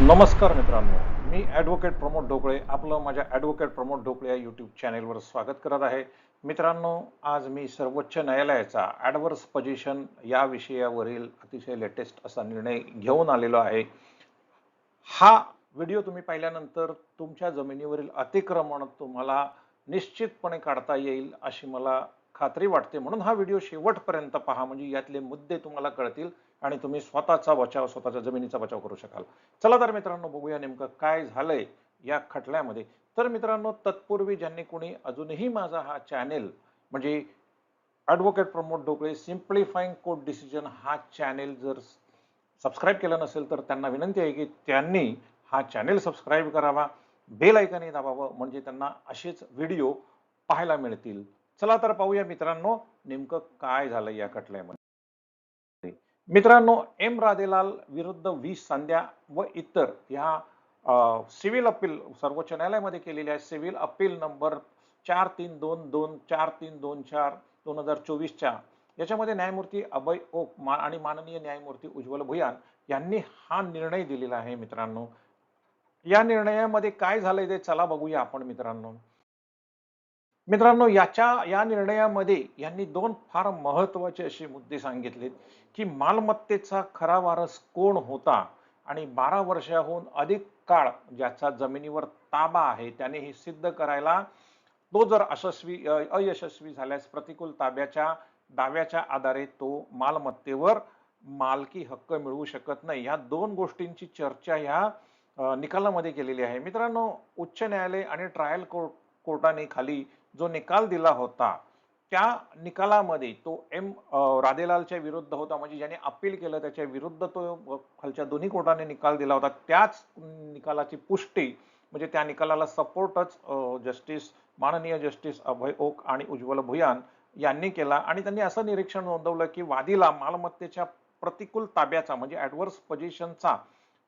नमस्कार मित्रांनो मी ॲडव्होकेट प्रमोद ढोकळे आपलं माझ्या ॲडव्होकेट प्रमोद ढोकळे या यूट्यूब चॅनेलवर स्वागत करत आहे. मित्रांनो आज मी सर्वोच्च न्यायालयाचा ॲडवर्स पोझिशन या विषयावरील अतिशय लेटेस्ट असा निर्णय घेऊन आलेलो आहे. हा व्हिडिओ तुम्ही पाहिल्यानंतर तुमच्या जमिनीवरील अतिक्रमण तुम्हाला निश्चितपणे काढता येईल अशी मला खात्री वाटते. म्हणून हा व्हिडिओ शेवटपर्यंत पहा म्हणजे यातले मुद्दे तुम्हाला कळतील. आणि तुम्ही स्वतःचा बचाव स्वतःच्या जमिनीचा बचाव करू शकाल. चला तर मित्रांनो बघूया नेमकं काय झालंय या खटल्यामध्ये. तर मित्रांनो तत्पूर्वी ज्यांनी कोणी अजूनही माझा हा चॅनेल म्हणजे advocate Pramod Dhokale simplifying court decision हा चॅनेल जर सबस्क्राईब केलं नसेल तर त्यांना विनंती आहे की त्यांनी हा चॅनेल सबस्क्राईब करावा. बेल ऐकाने दाबावं म्हणजे त्यांना असेच व्हिडिओ पाहायला मिळतील. चला तर पाहूया मित्रांनो नेमकं काय झालं या खटल्यामध्ये. मित्रांनो एम राधेलाल विरुद्ध व्ही संध्या व इतर ह्या सिव्हिल अपील सर्वोच्च न्यायालयामध्ये केलेल्या सिव्हिल अपील नंबर चार तीन दोन दोन चार तीन दोन चार दोन हजार चोवीसच्या याच्यामध्ये न्यायमूर्ती अभय ओक मा आणि माननीय न्यायमूर्ती उज्ज्वल भुयान यांनी हा निर्णय दिलेला आहे मित्रांनो. या निर्णयामध्ये काय झालंय ते चला बघूया आपण मित्रांनो. मित्रांनो याच्या या निर्णयामध्ये यांनी दोन फार महत्त्वाचे असे मुद्दे सांगितलेत की मालमत्तेचा खरा वारस कोण होता आणि बारा वर्षाहून अधिक काळ ज्याचा जमिनीवर ताबा आहे त्याने हे सिद्ध करायला तो जर अशस्वी अयशस्वी झाल्यास प्रतिकूल ताब्याच्या दाव्याच्या आधारे तो मालमत्तेवर मालकी हक्क मिळवू शकत नाही. या दोन गोष्टींची चर्चा ह्या निकालामध्ये केलेली आहे. मित्रांनो उच्च न्यायालय आणि ट्रायल कोर्ट कोर्टाने खाली जो निकाल दिला होता त्या निकालामध्ये तो एम राधेलालच्या विरुद्ध होता म्हणजे ज्याने अपील केलं त्याच्या विरुद्ध तो खालच्या दोन्ही कोर्टाने निकाल दिला होता त्याच निकालाची पुष्टी म्हणजे त्या निकालाला सपोर्टच जस्टिस माननीय जस्टिस अभय ओक आणि उज्ज्वल भुयान यांनी केला. आणि त्यांनी असं निरीक्षण नोंदवलं की वादीला मालमत्तेच्या प्रतिकूल ताब्याचा म्हणजे ऍडव्हर्स पोझिशनचा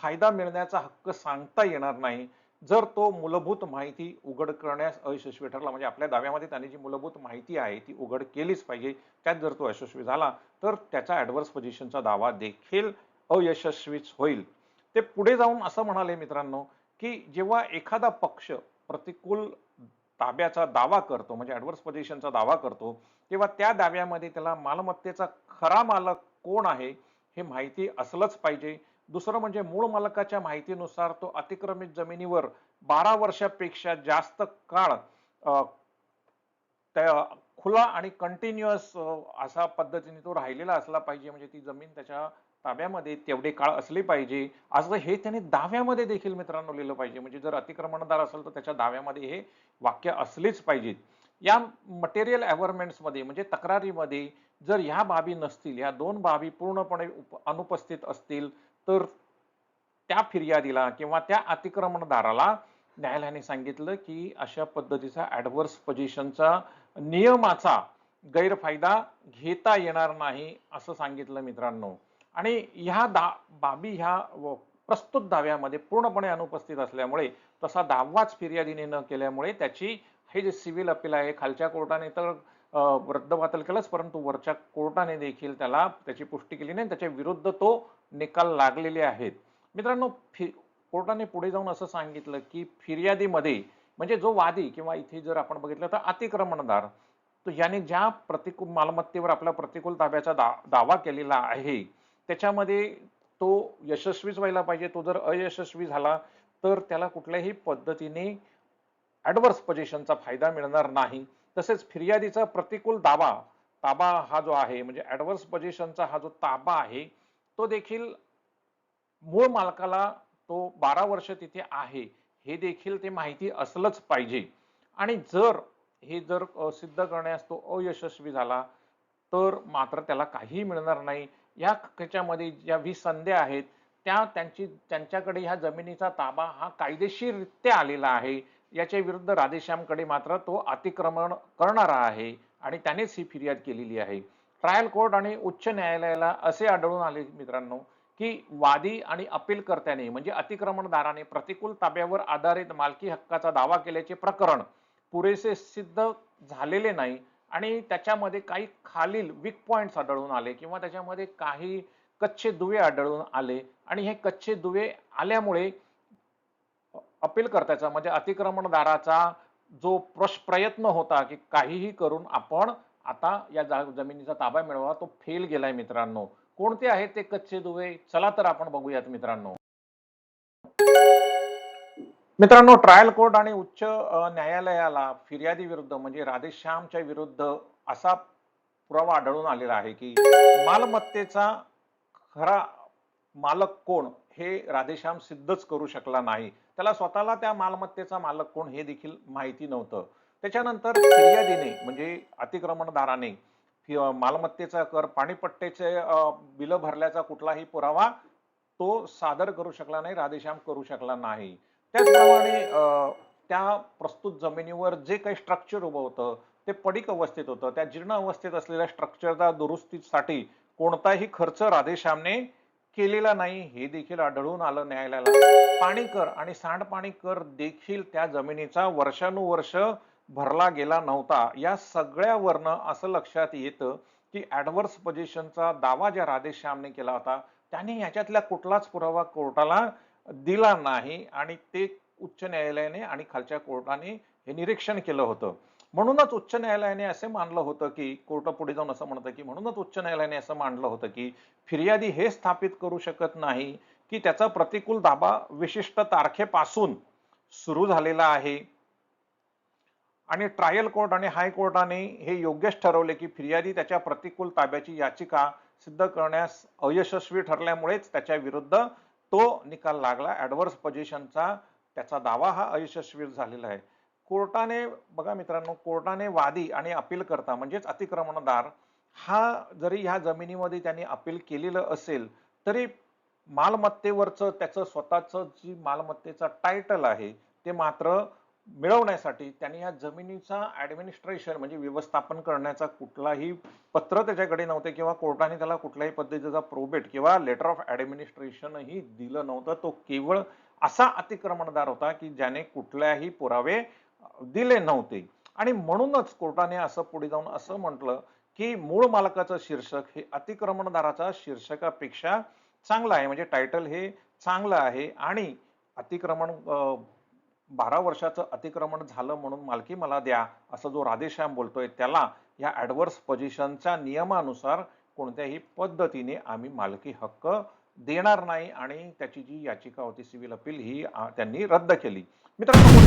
फायदा मिळण्याचा हक्क सांगता येणार नाही. जर तो मूलभूत माहिती उघड करण्यास अयशस्वी ठरला म्हणजे आपल्या दाव्यामध्ये त्यांनी जी मूलभूत माहिती आहे ती उघड केलीच पाहिजे त्यात जर तो यशस्वी झाला तर त्याचा ॲडव्हर्स पोझिशनचा दावा देखील अयशस्वीच होईल. ते पुढे जाऊन असं म्हणाले मित्रांनो की जेव्हा एखादा पक्ष प्रतिकूल ताब्याचा दावा करतो म्हणजे ॲडव्हर्स पोझिशनचा दावा करतो तेव्हा त्या दाव्यामध्ये त्याला मालमत्तेचा खरा मालक कोण आहे हे माहिती असलंच पाहिजे. दुसरं म्हणजे मूळ मालकाच्या माहितीनुसार तो अतिक्रमित जमिनीवर बारा वर्षापेक्षा जास्त काळ त्या खुला आणि कंटिन्युअस असा पद्धतीने तो राहिलेला असला पाहिजे. म्हणजे ती जमीन त्याच्या ताब्यामध्ये तेवढे काळ असले पाहिजे. असं हे त्याने दाव्यामध्ये देखील मित्रांनो लिहिलं पाहिजे. म्हणजे जर अतिक्रमणदार असेल तर त्याच्या दाव्यामध्ये हे वाक्य असलेच पाहिजेत. या मटेरियलमध्ये म्हणजे तक्रारीमध्ये जर ह्या बाबी नसतील ह्या दोन बाबी पूर्णपणे उप- अनुपस्थित असतील तर त्या फिर्यादीला किंवा त्या अतिक्रमणदाराला न्यायालयाने सांगितलं की अशा पद्धतीचा ऍडव्हर्स पोझिशनचा नियमाचा गैरफायदा घेता येणार नाही असं सांगितलं मित्रांनो. आणि ह्या दा बाबी ह्या प्रस्तुत दाव्यामध्ये पूर्णपणे अनुपस्थित असल्यामुळे तसा दावाच फिर्यादीने न केल्यामुळे त्याची हे जे सिव्हिल अपील आहे खालच्या कोर्टाने तर रद्दबातल केलंच परंतु वरच्या कोर्टाने देखील त्याला त्याची पुष्टी केली नाही त्याच्या विरुद्ध तो निकाल लागलेले आहेत. मित्रांनो फि कोर्टाने पुढे जाऊन असं सांगितलं की फिर्यादीमध्ये म्हणजे जो वादी किंवा इथे जर आपण बघितलं तर अतिक्रमणदार तो याने ज्या प्रतिकूल मालमत्तेवर आपला प्रतिकूल ताब्याचा दा दावा केलेला आहे त्याच्यामध्ये तो यशस्वीच व्हायला पाहिजे तो जर अयशस्वी झाला तर त्याला कुठल्याही पद्धतीने ॲडव्हर्स पोझिशनचा फायदा मिळणार नाही. तसेच फिर्यादीचा प्रतिकूल दावा ताबा हा जो आहे म्हणजे ॲडव्हर्स पोझिशनचा हा जो ताबा आहे तो देखील मूळ मालकाला तो बारा वर्ष तिथे आहे हे देखील ते माहिती असलंच पाहिजे. आणि जर हे जर सिद्ध करण्यास तो अयशस्वी झाला तर मात्र त्याला काहीही मिळणार नाही. या त्याच्यामध्ये ज्या वीस संध्या आहेत त्या त्यांची त्यांच्याकडे ह्या जमिनीचा ताबा हा कायदेशीररित्या आलेला आहे. याच्या विरुद्ध राधेश्यामकडे मात्र तो अतिक्रमण करणारा आहे आणि त्यानेच ही फिर्याद केलेली आहे. ट्रायल कोर्ट आणि उच्च न्यायालयाला असे आढळून आले मित्रांनो की वादी आणि अपीलकर्त्याने म्हणजे अतिक्रमणदाराने प्रतिकूल ताब्यावर आधारित मालकी हक्काचा दावा केल्याचे प्रकरण पुरेसे सिद्ध झालेले नाही आणि त्याच्यामध्ये काही खालील वीक पॉइंट्स आढळून आले किंवा त्याच्यामध्ये काही कच्चे दुवे आढळून आले. आणि हे कच्चे दुवे आल्यामुळे अपील म्हणजे अतिक्रमणदाराचा जो प्रश प्रयत्न होता की काहीही करून आपण आता या जा- जमिनीचा ताबा मिळवा तो फेल गेलाय मित्रांनो. कोणते आहेत ते कच्चे दुवे? चला तर आपण बघूयात मित्रांनो. मित्रांनो ट्रायल कोर्ट आणि उच्च न्यायालयाला फिर्यादी विरुद्ध म्हणजे राधेश्यामच्या विरुद्ध असा पुरावा आढळून आलेला आहे की मालमत्तेचा खरा मालक कोण हे राधेश्याम सिद्धच करू शकला नाही. त्याला स्वतःला त्या मालमत्तेचा मालक कोण हे देखील माहिती नव्हतं. त्याच्यानंतर फिर्यादीने म्हणजे अतिक्रमणदाराने मालमत्तेचा कर पाणीपट्टीचे बिल भरल्याचा कुठलाही पुरावा तो सादर करू शकला नाही राधेश्याम करू शकला नाही. त्याचप्रमाणे त्या प्रस्तुत जमिनीवर जे काही स्ट्रक्चर उभं होतं ते पडीक अवस्थेत होतं. त्या जीर्ण अवस्थेत असलेल्या स्ट्रक्चरच्या दुरुस्तीसाठी कोणताही खर्च राधेश्यामने केलेला नाही. हे देखील आढळून आलं न्यायालयाला. पाणी कर आणि सांडपाणी कर देखील त्या जमिनीचा वर्षानुवर्ष भरला गेला नव्हता. या सगळ्यावरनं असं लक्षात येतं की ऍडव्हर्स पोझिशनचा दावा ज्या राधेश्यामने केला होता त्याने याच्यातला कुठलाच पुरावा कोर्टाला दिला नाही आणि ते उच्च न्यायालयाने आणि खालच्या कोर्टाने हे निरीक्षण केलं होतं. म्हणूनच उच्च न्यायालयाने असे मानलं होतं की कोर्ट पुढे जाऊन असं म्हणतं की म्हणूनच उच्च न्यायालयाने असं मानलं होतं की फिर्यादी हे स्थापित करू शकत नाही की त्याचा प्रतिकूल दाबा विशिष्ट तारखेपासून सुरू झालेला आहे. आणि ट्रायल कोर्ट आणि हायकोर्टाने हे योग्यच ठरवले की फिर्यादी त्याच्या प्रतिकूल ताब्याची याचिका सिद्ध करण्यास अयशस्वी ठरल्यामुळेच त्याच्या विरुद्ध तो निकाल लागला. ऍडव्हर्स पोझिशनचा त्याचा दावा हा अयशस्वी झालेला आहे. कोर्टाने बघा मित्रांनो कोर्टाने वादी आणि अपील करता म्हणजेच अतिक्रमणदार हा जरी ह्या जमिनीमध्ये त्यांनी अपील केलेलं असेल तरी मालमत्तेवरचं त्याचं स्वतःचं जी मालमत्तेचा टायटल आहे ते मात्र मिळवण्यासाठी त्यांनी या जमिनीचा ऍडमिनिस्ट्रेशन म्हणजे व्यवस्थापन करण्याचा कुठलाही पत्र त्याच्याकडे नव्हते किंवा कोर्टाने त्याला कुठल्याही पद्धतीचा प्रोबेट किंवा लेटर ऑफ ऍडमिनिस्ट्रेशनही दिलं नव्हतं. तो केवळ असा अतिक्रमणदार होता की ज्याने कुठल्याही पुरावे दिले नव्हते. आणि म्हणूनच कोर्टाने असं पुढे जाऊन असं म्हटलं की मूळ मालकाचं शीर्षक हे अतिक्रमणदाराचा शीर्षकापेक्षा चांगलं आहे. म्हणजे टायटल हे चांगलं आहे आणि अतिक्रमण बारा वर्षाचं अतिक्रमण झालं म्हणून मालकी मला द्या असं जो राधेश्याम बोलतोय त्याला या ॲडव्हर्स पोझिशनच्या नियमानुसार कोणत्याही पद्धतीने आम्ही मालकी हक्क देणार नाही आणि त्याची जी याचिका होती सिव्हिल अपील ही त्यांनी रद्द केली. मित्रांनो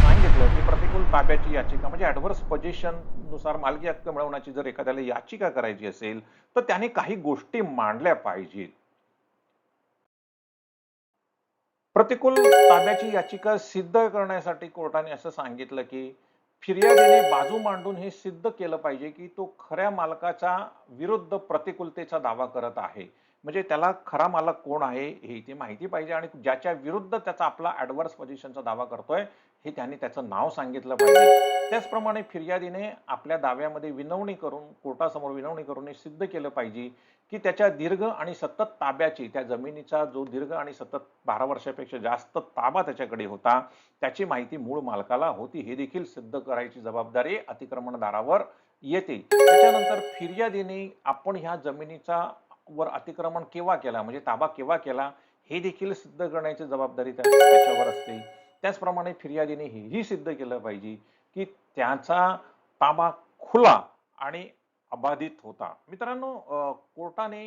सांगितलं की प्रतिकूल ताब्याची याचिका म्हणजे ऍडव्हर्स पोझिशननुसार मालकी हक्क मिळवण्याची जर एखाद्याला याचिका करायची असेल तर त्याने काही गोष्टी मांडल्या पाहिजेत. प्रतिकूल ताब्याची याचिका सिद्ध करण्यासाठी कोर्टाने असं सांगितलं की फिर्यादीने बाजू मांडून हे सिद्ध केलं पाहिजे की तो खऱ्या मालकाचा विरुद्ध प्रतिकूलतेचा दावा करत आहे. म्हणजे त्याला खरा मालक कोण आहे हे ती माहिती पाहिजे आणि ज्याच्या विरुद्ध त्याचा आपला ऍडव्हर्स पोझिशनचा दावा करतोय हे त्यांनी त्याचं नाव सांगितलं पाहिजे. त्याचप्रमाणे फिर्यादीने आपल्या दाव्यामध्ये विनवणी करून कोर्टासमोर विनवणी करून हे सिद्ध केलं पाहिजे की त्याच्या दीर्घ आणि सतत ताब्याची त्या जमिनीचा जो दीर्घ आणि सतत बारा वर्षापेक्षा जास्त ताबा त्याच्याकडे होता त्याची माहिती मूळ मालकाला होती. हे देखील सिद्ध करायची जबाबदारी अतिक्रमणदारावर येते. त्याच्यानंतर फिर्यादीने आपण ह्या जमिनीचा वर अतिक्रमण केव्हा केला? म्हणजे ताबा केव्हा केला? हे देखील सिद्ध करण्याची जबाबदारी त्याच्यावर असते. त्याचप्रमाणे फिर्यादीने हेही सिद्ध केलं पाहिजे की त्याचा ताबा खुला आणि अबाधित होता. मित्रांनो कोर्टाने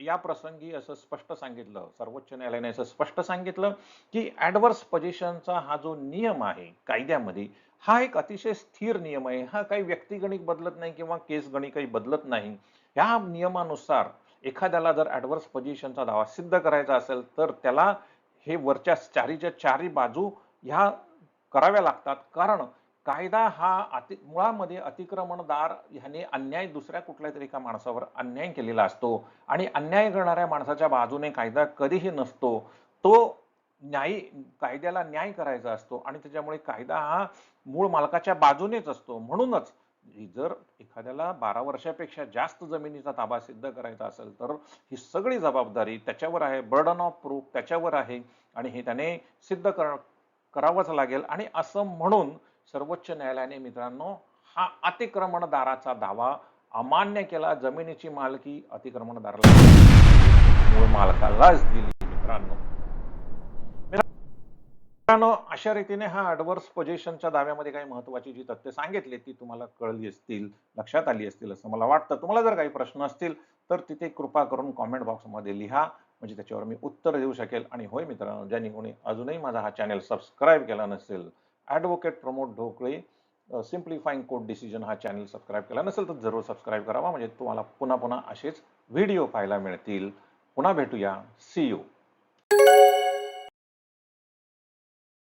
या प्रसंगी असं स्पष्ट सांगितलं सर्वोच्च न्यायालयाने असं स्पष्ट सांगितलं की ऍडव्हर्स पोझिशनचा हा जो नियम आहे कायद्यामध्ये हा एक अतिशय स्थिर नियम आहे. हा काही व्यक्तिगणिक बदलत नाही किंवा केस गणित काही बदलत नाही. या नियमानुसार एखाद्याला जर ऍडव्हर्स पोझिशनचा दावा सिद्ध करायचा असेल तर त्याला हे वरच्या चारीच्या चारी बाजू ह्या कराव्या लागतात. कारण कायदा हा अति मुळामध्ये अतिक्रमणदार ह्याने अन्याय दुसऱ्या कुठल्या तरी एका माणसावर अन्याय केलेला असतो. आणि अन्याय करणाऱ्या माणसाच्या बाजूने कायदा कधीही नसतो. तो न्यायी कायद्याला न्याय करायचा असतो. आणि त्याच्यामुळे कायदा हा मूळ मालकाच्या बाजूनेच असतो. म्हणूनच जर एखाद्याला बारा वर्षापेक्षा जास्त जमिनीचा ताबा सिद्ध करायचा असेल तर ही सगळी जबाबदारी त्याच्यावर आहे. बर्डन ऑफ प्रूफ त्याच्यावर आहे. आणि हे त्याने सिद्ध कर करावंच लागेल. आणि असं म्हणून सर्वोच्च न्यायालयाने मित्रांनो हा अतिक्रमणदाराचा दावा अमान्य केला. जमिनीची मालकी अतिक्रमणदाराला मूळ मालकालाच दिली मित्रांनो. मित्रांनो अशा रीतीने हा ऍडव्हर्स पोझिशनच्या दाव्यामध्ये काही महत्वाची जी तथ्य सांगितली ती तुम्हाला कळली असतील लक्षात आली असतील असं मला वाटतं. तुम्हाला जर काही प्रश्न असतील तर तिथे कृपा करून कॉमेंट बॉक्समध्ये लिहा. म्हणजे त्याच्यावर मी उत्तर देऊ शकेल. आणि होय मित्रांनो ज्यांनी कोणी अजूनही माझा हा चॅनल सबस्क्राईब केला नसेल advocate Pramod Dhokale simplifying court decision हा चॅनल सबस्क्राईब केला नसेल तर जरूर सबस्क्राईब करावा. म्हणजे तुम्हाला पुन्हा पुन्हा असेच व्हिडिओ पाहायला मिळतील. पुन्हा भेटूया. C you